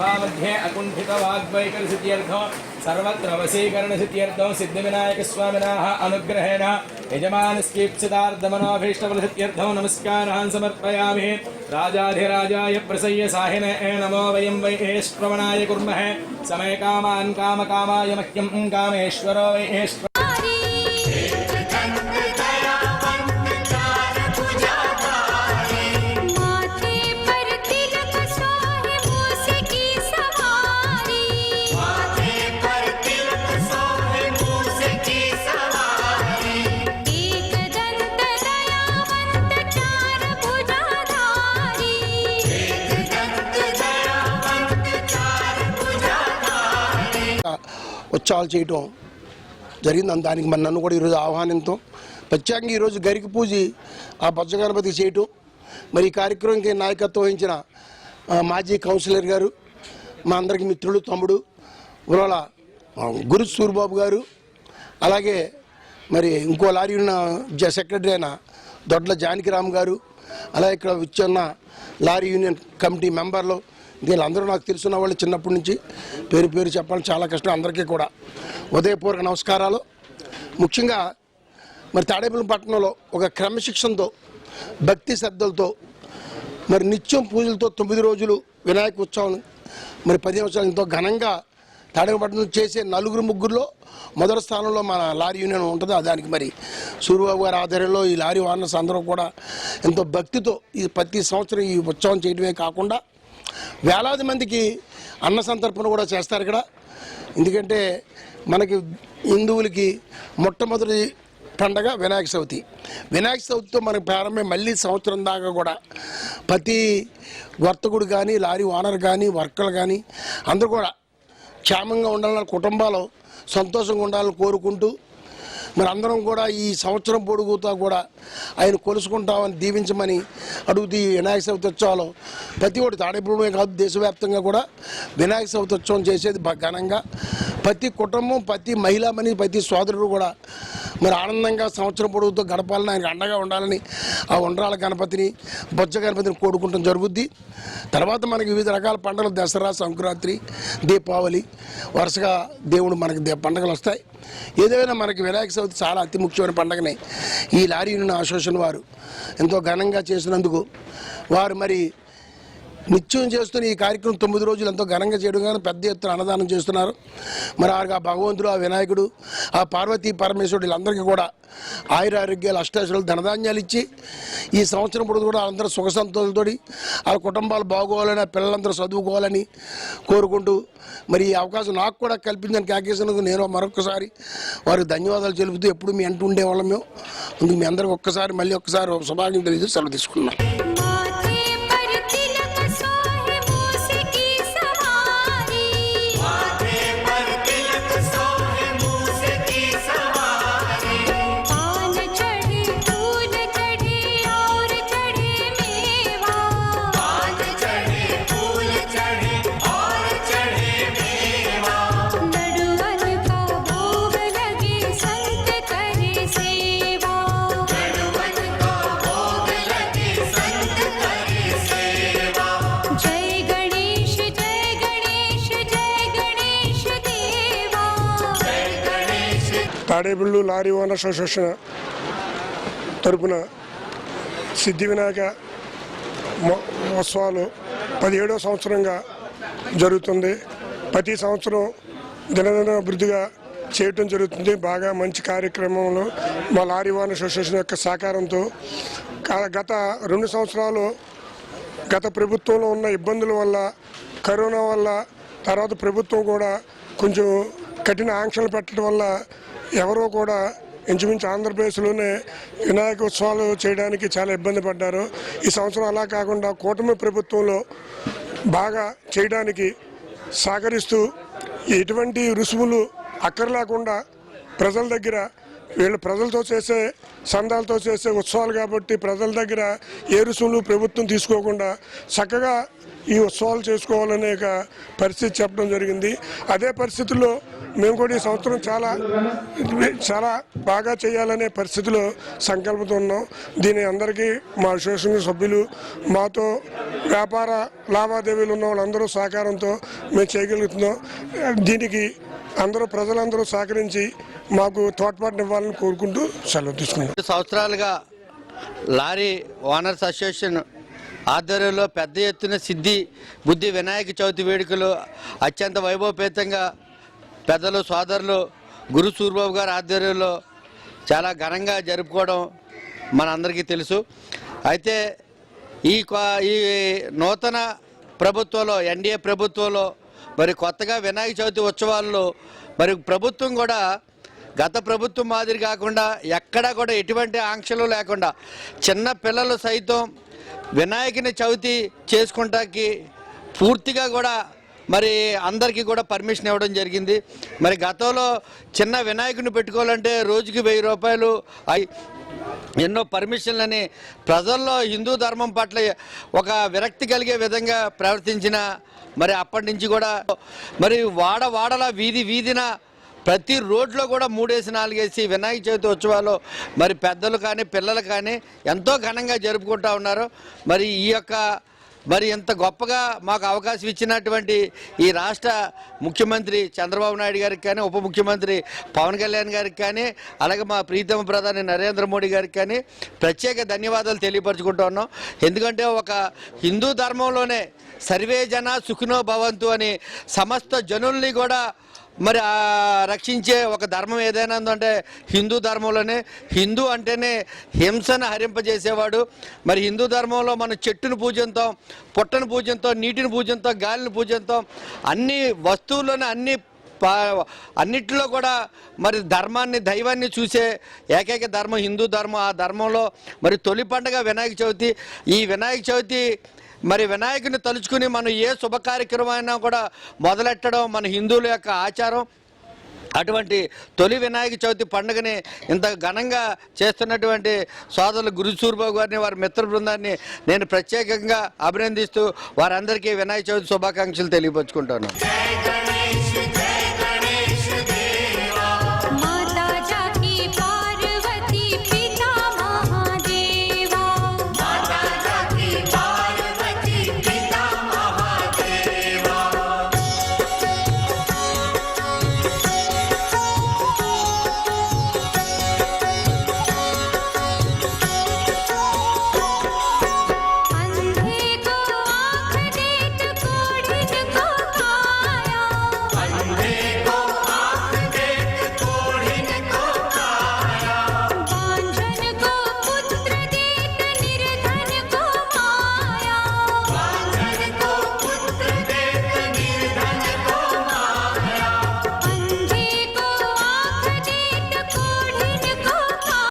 मध्ये अकुण्ठितवाग्वैकरसिद्ध्यर्थो सर्वत्र वशीकरणसिद्ध्यर्थो सिद्धिविनायकस्वामिनः अनुग्रहेण। यजमानस्कीप्सितार्धमनोभीष्टफलसिद्ध्यर्थो नमस्कारान् समर्पयामि। राजाधिराजाय प्रसय्य साहिने, नमो वयं वैश्रवणाय कुर्मः समय कामान् कामकामाय मह्यं कामेश्वरो वैश्व माथे ఉత్సవాలు చేయటం జరిగింది దానికి మరి నన్ను కూడా ఈరోజు ఆహ్వానంతో ప్రత్యేకంగా ఈరోజు గరికి పూజ ఆ బొజ్జ గణపతి చేయటం. మరి ఈ కార్యక్రమంకి నాయకత్వం వహించిన మాజీ కౌన్సిలర్ గారు మా అందరికి మిత్రుడు తమ్ముడు ఇవాళ గురు సూరిబాబు గారు అలాగే మరి ఇంకో లారీ ఉన్న జ- సెక్రటరీ అయిన దొడ్ల జానకిరామ్ గారు అలాగే ఇక్కడ విచ్చున్న లారీ యూనియన్ కమిటీ మెంబర్లు వీళ్ళందరూ నాకు తెలుసున్న వాళ్ళు చిన్నప్పటి నుంచి పేరు పేరు చెప్పాలని చాలా కష్టం అందరికీ కూడా. ఉదయపూర్వక నమస్కారాలు. ముఖ్యంగా మరి తాడేపల్లి పట్టణంలో ఒక క్రమశిక్షణతో భక్తి శ్రద్ధలతో మరి నిత్యం పూజలతో తొమ్మిది రోజులు వినాయక ఉత్సవం మరి పది సంవత్సరాలు ఎంతో ఘనంగా తాడేపట్నం చేసే నలుగురు ముగ్గురులో మొదటి స్థానంలో మన లారీ యూనియన్ ఉంటుంది. దానికి మరి సూర్యబాబు గారి ఆధ్వర్యంలో ఈ లారీ వానర్స్ అందరూ కూడా ఎంతో భక్తితో ఈ ప్రతి సంవత్సరం ఈ ఉత్సవం చేయడమే కాకుండా వేలాది మందికి అన్న సంతర్పణ కూడా చేస్తారు ఇక్కడ. ఎందుకంటే మనకి హిందువులకి మొట్టమొదటి పండగ వినాయక చవితి. వినాయక చవితితో మనకు ప్రారంభమే మళ్ళీ సంవత్సరం దాకా కూడా. ప్రతి వర్తకుడు కానీ లారీ ఓనర్ కానీ వర్కర్లు కానీ అందరూ కూడా క్షేమంగా ఉండాలని కుటుంబాలు సంతోషంగా ఉండాలని కోరుకుంటూ మరి అందరం కూడా ఈ సంవత్సరం పొడుగుతా కూడా ఆయన కొలుసుకుంటామని దీవించమని అడుగుతూ ఈ వినాయక చవితి ఉత్సవాలు ప్రతి ఒక్కటి తాడేపురమే కాదు దేశవ్యాప్తంగా కూడా వినాయక చవితి ఉత్సవం చేసేది ఘనంగా. ప్రతి కుటుంబం ప్రతి మహిళామణి ప్రతి సోదరుడు కూడా మరి ఆనందంగా సంవత్సరం పొడుగుతో గడపాలని ఆయనకు అండగా ఉండాలని ఆ ఉండ్రాల గణపతిని బొజ్జ గణపతిని కోరుకుంటాం జరుగుద్ది. తర్వాత మనకి వివిధ రకాల పండుగలు దసరా సంక్రాంతి దీపావళి. వరుసగా దేవుడు మనకి దే- పండుగలు వస్తాయి. ఏదైనా మనకి వినాయక చవితి చాలా అతి ముఖ్యమైన పండుగనే. ఈ లారీ యూనియన్ అసోసియేషన్ వారు ఎంతో ఘనంగా చేసినందుకు వారు మరి నిత్యం చేస్తున్న ఈ కార్యక్రమం తొమ్మిది రోజులు ఎంతో ఘనంగా చేయడం కానీ పెద్ద ఎత్తున అన్నదానం చేస్తున్నారు. మరి ఆ భగవంతుడు ఆ వినాయకుడు ఆ పార్వతీ పరమేశ్వరుడు వీళ్ళందరికీ కూడా ఆయురారోగ్యాలు అష్టాశ్వరులు ధనధాన్యాలు ఇచ్చి ఈ సంవత్సరం పొడుగు కూడా అందరూ సుఖ సంతోషంతో ఆ కుటుంబాలు బాగోవాలని పిల్లలందరూ చదువుకోవాలని కోరుకుంటూ మరి ఈ అవకాశం నాకు కూడా కల్పించిన కేకేసినందుకు నేను మరొకసారి వారికి ధన్యవాదాలు తెలుపుతూ ఎప్పుడు మీ అంటూ ఉండేవాళ్ళం మేము. అందుకు మీ అందరికి ఒక్కసారి మళ్ళీ ఒక్కసారి శుభాగ్యం తెలియదు సెలవు తీసుకున్నాను తాడేపల్లి లారీ ఓనర్స్ అసోసియేషన్ తరపున సిద్ధి వినాయక ఉత్సవాలు పదిహేడవ సంవత్సరంగా జరుగుతుంది. ప్రతి సంవత్సరం దినదిన అభివృద్ధిగా చేయటం జరుగుతుంది. బాగా మంచి కార్యక్రమంలో మా లారీ ఓనర్ అసోసియేషన్ యొక్క సహకారంతో గత రెండు సంవత్సరాలు గత ప్రభుత్వంలో ఉన్న ఇబ్బందుల వల్ల కరోనా వల్ల తర్వాత ప్రభుత్వం కూడా కొంచెం కఠిన ఆంక్షలు పెట్టడం వల్ల ఎవరో కూడా ఇంచుమించు ఆంధ్రప్రదేశ్లోనే వినాయక ఉత్సవాలు చేయడానికి చాలా ఇబ్బంది పడ్డారు. ఈ సంవత్సరం అలా కాకుండా కూటమి ప్రభుత్వంలో బాగా చేయడానికి సహకరిస్తూ ఎటువంటి రుసుములు అక్కర్లేకుండా ప్రజల దగ్గర వీళ్ళు ప్రజలతో చేసే సందాలతో చేసే ఉత్సవాలు కాబట్టి ప్రజల దగ్గర ఏ రుసుములు ప్రభుత్వం తీసుకోకుండా చక్కగా ఈ ఉత్సవాలు చేసుకోవాలనే ఒక పరిస్థితి చెప్పడం జరిగింది. అదే పరిస్థితుల్లో మేము కూడా ఈ సంవత్సరం చాలా చాలా బాగా చేయాలనే పరిస్థితిలో సంకల్పంతో ఉన్నాం. దీని అందరికీ మా అసోసియేషన్ సభ్యులు మాతో వ్యాపార లావాదేవీలు ఉన్న వాళ్ళందరూ సహకారంతో మేము చేయగలుగుతున్నాం. దీనికి అందరూ ప్రజలందరూ సహకరించి మాకు తోడ్పాటునివ్వాలని కోరుకుంటూ సెలవు తీసుకున్నాం. రెండు సంవత్సరాలుగా లారీ ఓనర్స్ అసోసియేషన్ ఆధ్వర్యంలో పెద్ద ఎత్తున సిద్ధి బుద్ధి వినాయక చవితి వేడుకలు అత్యంత వైభవపేతంగా పెద్దలు సోదరులు గురు సూర్బాబు గారి ఆధ్వర్యంలో చాలా ఘనంగా జరుపుకోవడం మనందరికీ తెలుసు. అయితే ఈ క్వా- ఈ నూతన ప్రభుత్వంలో ఎన్డీఏ ప్రభుత్వంలో మరి కొత్తగా వినాయక చవితి ఉత్సవాల్లో మరి ప్రభుత్వం కూడా గత ప్రభుత్వం మాదిరి కాకుండా ఎక్కడా కూడా ఎటువంటి ఆంక్షలు లేకుండా చిన్న పిల్లలు సైతం వినాయకుని చవితి చేసుకుంటాకి పూర్తిగా కూడా మరి అందరికీ కూడా పర్మిషన్ ఇవ్వడం జరిగింది. మరి గతంలో చిన్న వినాయకుని పెట్టుకోవాలంటే రోజుకి వెయ్యి రూపాయలు అయి ఎన్నో పర్మిషన్లని ప్రజల్లో హిందూ ధర్మం పట్ల ఒక విరక్తి కలిగే విధంగా ప్రవర్తించిన మరి అప్పటి నుంచి కూడా మరి వాడ వాడలా వీధి వీధిన ప్రతి రోడ్లో కూడా మూడేసి నాలుగేసి వినాయక చవితి ఉత్సవాలు మరి పెద్దలు కానీ పిల్లలు కానీ ఎంతో ఘనంగా జరుపుకుంటా ఉన్నారు. మరి ఈ యొక్క మరి ఇంత గొప్పగా మాకు అవకాశం ఇచ్చినటువంటి ఈ రాష్ట్ర ముఖ్యమంత్రి చంద్రబాబు నాయుడు గారికి కానీ ఉప ముఖ్యమంత్రి పవన్ కళ్యాణ్ గారికి కానీ అలాగే మా ప్రీతమ ప్రధాని నరేంద్ర మోడీ గారికి కానీ ప్రత్యేక ధన్యవాదాలు తెలియపరచుకుంటూ ఉన్నాం. ఎందుకంటే ఒక హిందూ ధర్మంలోనే సర్వే జన సుఖినో భవంతు అని సమస్త జనుల్ని కూడా మరి ఆ రక్షించే ఒక ధర్మం ఏదైనా ఉందంటే హిందూ ధర్మంలోనే హిందూ అంటేనే హింసను హరింపజేసేవాడు. మరి హిందూ ధర్మంలో మనం చెట్టును పూజంతో పుట్టను పూజంతో నీటిని పూజంతో గాలిని పూజంతో అన్ని వస్తువులను అన్ని పా- కూడా మరి ధర్మాన్ని దైవాన్ని చూసే ఏకైక ధర్మం హిందూ ధర్మం. ఆ ధర్మంలో మరి తొలి పండుగ వినాయక చవితి. ఈ వినాయక చవితి మరి వినాయకుని తలుచుకుని మనం ఏ శుభ కార్యక్రమం అయినా కూడా మొదలెట్టడం మన హిందువుల యొక్క ఆచారం. అటువంటి తొలి వినాయక చవితి పండుగని ఇంత ఘనంగా చేస్తున్నటువంటి సోదరులు గురుసూర్బాబు గారిని వారి మిత్ర బృందాన్ని నేను ప్రత్యేకంగా అభినందిస్తూ వారందరికీ వినాయక చవితి శుభాకాంక్షలు తెలియపరుచుకుంటాను.